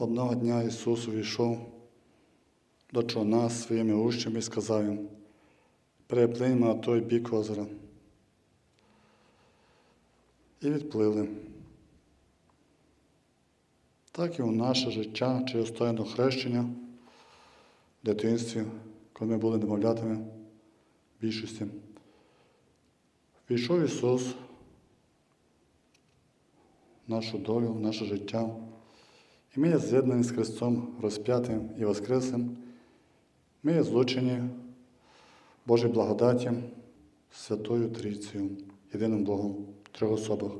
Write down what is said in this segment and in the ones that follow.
Одного дня Ісус увійшов до човна з своїми учнями і сказав їм, переплиньмо на той бік озера. І відплили. Так і у наше життя через тайну хрещення в дитинстві, коли ми були немовлятами більшості. Війшов Ісус в нашу долю, в наше життя. І ми є з'єднані з Христом розп'ятим і Воскресним. Ми є злучені Божій благодаті Святою Трійцею, єдиним Богом трьох особах.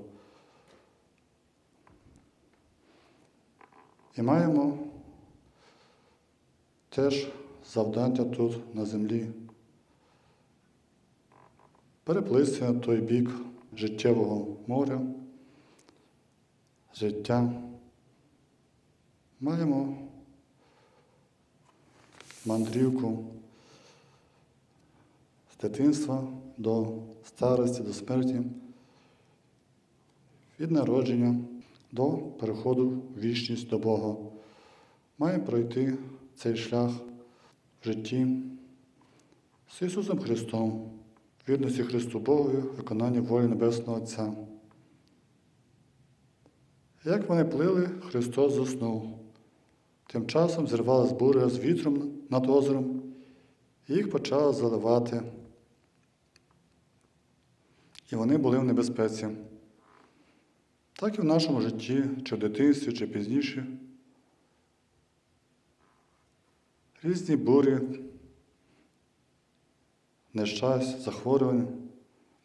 І маємо теж завдання тут на землі переплисти на той бік життєвого моря, життя. Маємо мандрівку з дитинства до старості, до смерті, від народження до переходу в вічність до Бога. Маємо пройти цей шлях в житті з Ісусом Христом, вірності Христу Богові, виконанні волі Небесного Отця. Як вони плили, Христос заснув. Тим часом зірвалась буря з вітром над озером, і їх почало заливати. І вони були в небезпеці. Так і в нашому житті, чи в дитинстві, чи пізніше. Різні бурі, нещастя, захворювання,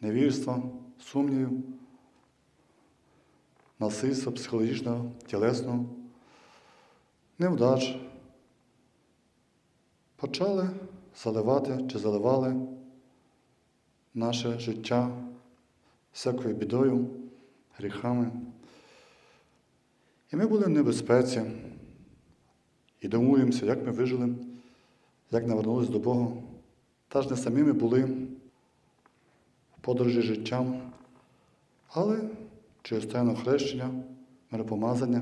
невірства, сумнівів, насильства психологічного, тілесного, невдач почали заливати чи заливали наше життя всякою бідою, гріхами. І ми були в небезпеці і думаємося, як ми вижили, як навернулись до Бога. Та ж не самі ми були в подорожі життям, але через тайне хрещення, миропомазання.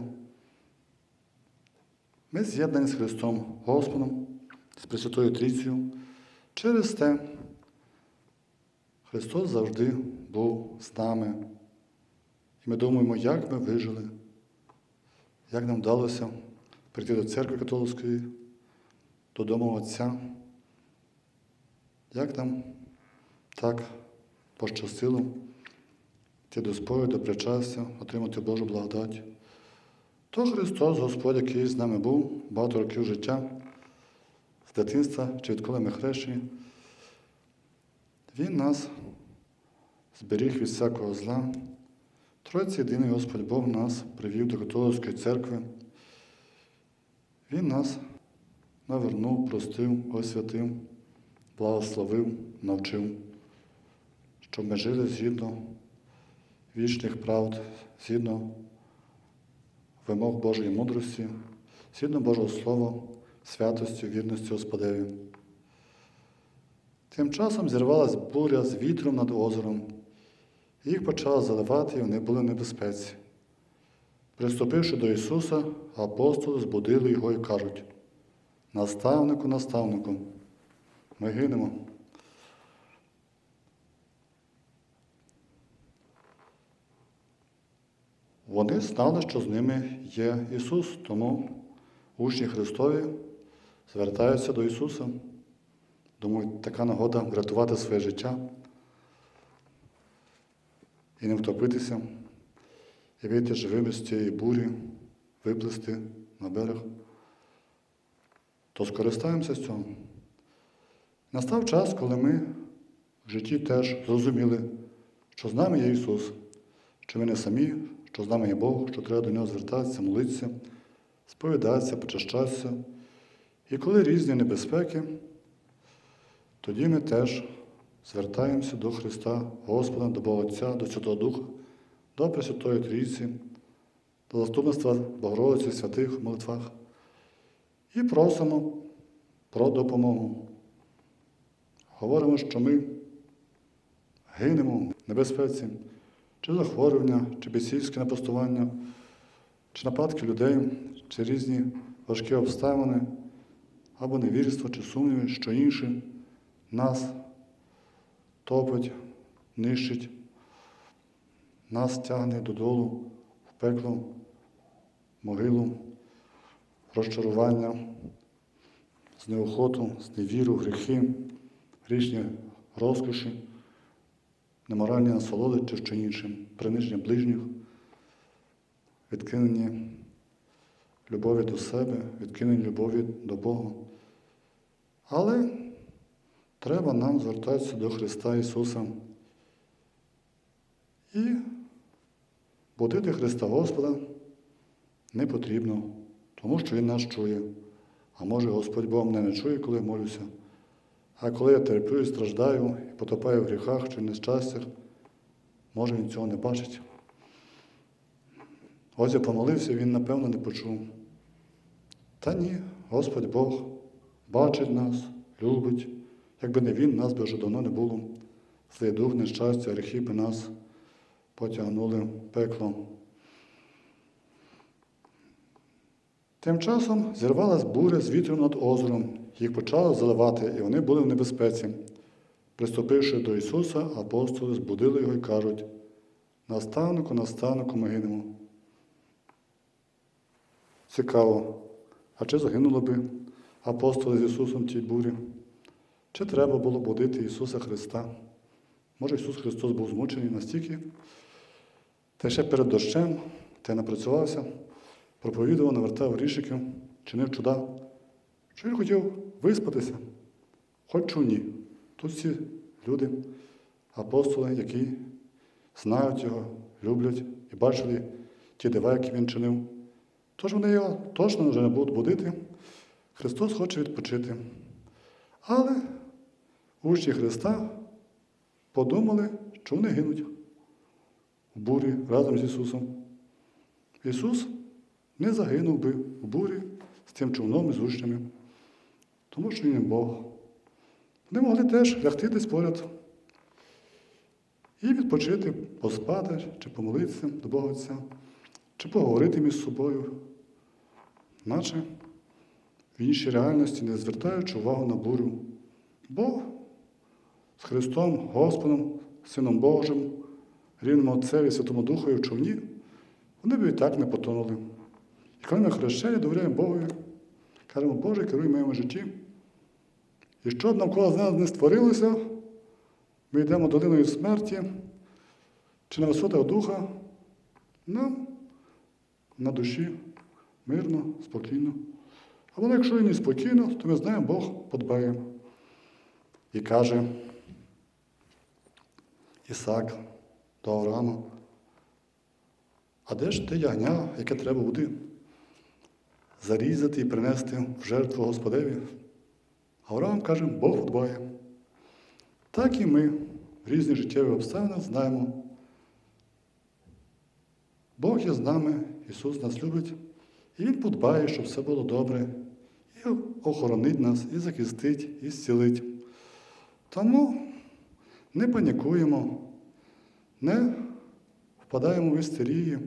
Ми з'єднані з Христом Господом, з Пресвятою Трійцею. Через те Христос завжди був з нами. І ми думаємо, як ми вижили, як нам вдалося прийти до церкви католицької, додому Отця, як нам так пощастило йти до спою, до причастя, отримати Божу благодать. То Христос, Господь, який з нами був багато років життя, з дитинства чи відколи ми хрещені, Він нас зберіг від всякого зла. Тройці єдиний Господь Бог нас привів до католицької церкви. Він нас навернув, простив, освятив, благословив, навчив, щоб ми жили згідно вічних правд, згідно вимог Божої мудрості, згідно Божого Слова, святості, вірності Господеві. Тим часом зірвалась буря з вітром над озером. Їх почало заливати, і вони були в небезпеці. Приступивши до Ісуса, апостоли збудили його і кажуть: наставнику, наставнику, ми гинемо. Вони знали, що з ними є Ісус, тому учні Христові звертаються до Ісуса. Думають, така нагода врятувати своє життя і не втопитися, і вийти живими з цієї бурі, виплисти на берег. То скористаємося з цього. Настав час, коли ми в житті теж зрозуміли, що з нами є Ісус, що ми не самі, що з нами є Бог, що треба до Нього звертатися, молитися, сповідатися, почащатися. І коли різні небезпеки, тоді ми теж звертаємося до Христа, Господа, до Бога Отця, до Святого Духа, до Пресвятої Трійці, до заступництва Богородиці, святих в молитвах і просимо про допомогу. Говоримо, що ми гинемо в небезпеці, чи захворювання, чи бісівське напастування, чи нападки людей, чи різні важкі обставини, або невірство, чи сумніви, що інше нас топить, нищить, нас тягне додолу в пекло, могилу, розчарування, знеохоту, зневіру, гріхи, річні розкоші, неморальні насолоди чи що інше, приниження ближніх, відкинення любові до себе, відкинення любові до Бога. Але треба нам звертатися до Христа Ісуса і будити Христа Господа не потрібно, тому що Він нас чує. А може Господь Бог мене не чує, коли я молюся. А коли я терплю і страждаю, і потопаю в гріхах чи нещастях, може він цього не бачить. Ось я помолився, він, напевно, не почув. Та ні, Господь Бог бачить нас, любить. Якби не Він, нас би вже давно не було. Злий нещастя, гріхи би нас потягнули в пекло. Тим часом зірвалась буря з вітром над озером, їх почало заливати, і вони були в небезпеці. Приступивши до Ісуса, апостоли збудили його і кажуть: наставнику, наставнику, ми гинемо. Цікаво, а чи загинули би апостоли з Ісусом в тій бурі? Чи треба було будити Ісуса Христа? Може, Ісус Христос був змучений настільки, та ще перед дощем, та й напрацювався, проповідував, навертав рішиків, чинив чуда, що він хотів виспатися, хоч чи ні. Тут всі люди, апостоли, які знають його, люблять і бачили ті дива, які він чинив. Тож вони його точно вже не будуть будити. Христос хоче відпочити. Але учні Христа подумали, що вони гинуть в бурі разом з Ісусом. Ісус не загинув би в бурі з цим човном і з учнями, тому що Він Бог. Вони могли теж лягти десь поряд і відпочити, поспати, чи помолитися до Бога Отця, чи поговорити між собою, наче в іншій реальності, не звертаючи увагу на бурю. Бог з Христом, Господом, Сином Божим, рівним Отцеві, Святому Духові в човні, вони б і так не потонули. І коли ми хрещені, довіряємо Богу, кажемо, Боже, керуй моєму житті. І що б навколо нас не створилося, ми йдемо долиною смерті чи на висотах духа, нам на душі мирно, спокійно. А воно, якщо і не спокійно, то ми знаємо, Бог подбає. І каже Ісак до Авраама, а де ж те ягня, яке треба буде зарізати і принести в жертву Господеві? Авраам каже, Бог подбає. Так і ми в різні життєві обставини знаємо. Бог є з нами, Ісус нас любить, і Він подбає, щоб все було добре, і охоронить нас, і захистить, і зцілить. Тому не панікуємо, не впадаємо в істерії,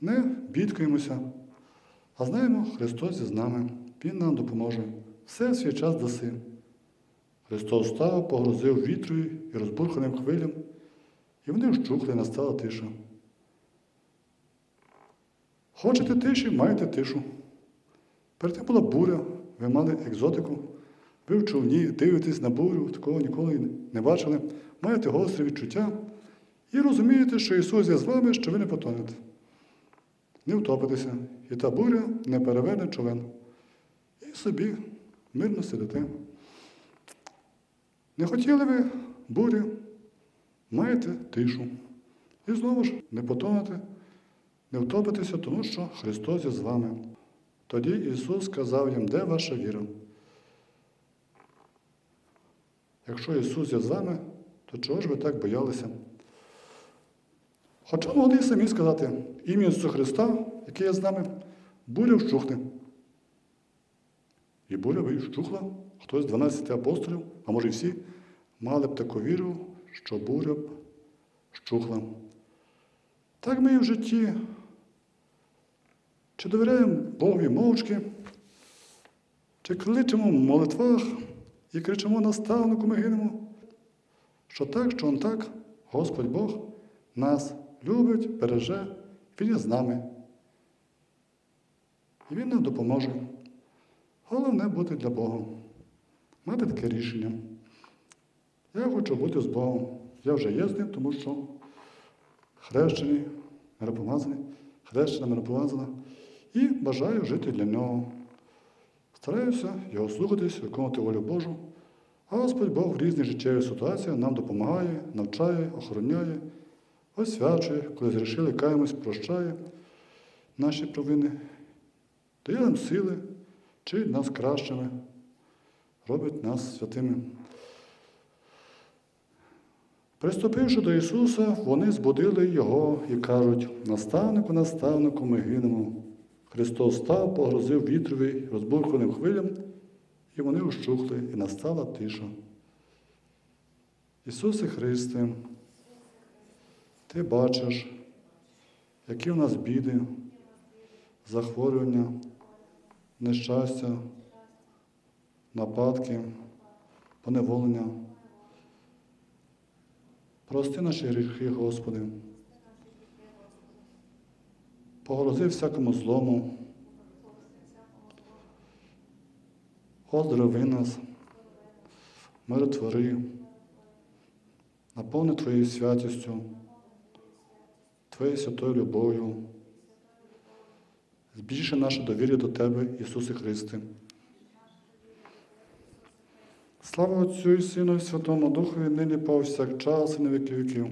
не бідкаємося, а знаємо, Христос є з нами, Він нам допоможе. Все свій час даси. Христос став, погрозив вітрою і розбурханим хвилям, і вони вщухли, настала тиша. Хочете тиші, маєте тишу. Перед тим була буря, ви мали екзотику, ви в човні, дивитесь на бурю, такого ніколи не бачили, маєте гостре відчуття і розумієте, що Ісус є з вами, що ви не потонете. Не втопитеся, і та буря не переверне човен. І собі мирно сидите. Не хотіли ви бурі, маєте тишу. І знову ж не потонете, не втопитеся, тому що Христос є з вами. Тоді Ісус сказав їм, де ваша віра? Якщо Ісус є з вами, то чого ж ви так боялися? Хоча могли самі сказати, ім'я Ісуса Христа, який є з нами, буря вщухне. І буря вщухла. Хтось з 12 апостолів, а може і всі, мали б таку віру, що буря б вщухла. Так ми і в житті Чи довіряємо Богові мовчки, чи кличемо в молитвах і кричимо наставнику ми гинемо, що так, що он так, Господь Бог нас любить, береже, Він є з нами. І Він нам допоможе. Головне бути для Бога. Мати таке рішення. Я хочу бути з Богом. Я вже є з ним, тому що хрещений, миропомазаний, хрещена, миропомазана. І бажаю жити для нього. Стараюся його слухатись, виконувати волю Божу. А Господь Бог в різних життєвих ситуаціях нам допомагає, навчає, охороняє, освячує, коли зрішили, каємось, прощає наші провини, дає нам сили, чинить нас кращими, робить нас святими. Приступивши до Ісуса, вони збудили Його і кажуть, наставнику, наставнику, ми гинемо. Христос став, погрозив вітрові, розбурханим хвилям, і вони ущухли, і настала тиша. Ісусе Христе, Ти бачиш, які в нас біди, захворювання, нещастя, нападки, поневолення. Прости наші гріхи, Господи. Погрози всякому злому. Оздорови нас, миротвори, наповни Твоєю святістю, Твоєю святою любов'ю. Збільши наше довір'я до Тебе, Ісусе Христе. Слава Отцю і Сину і Святому Духові, нині повсякчас і на віки віків.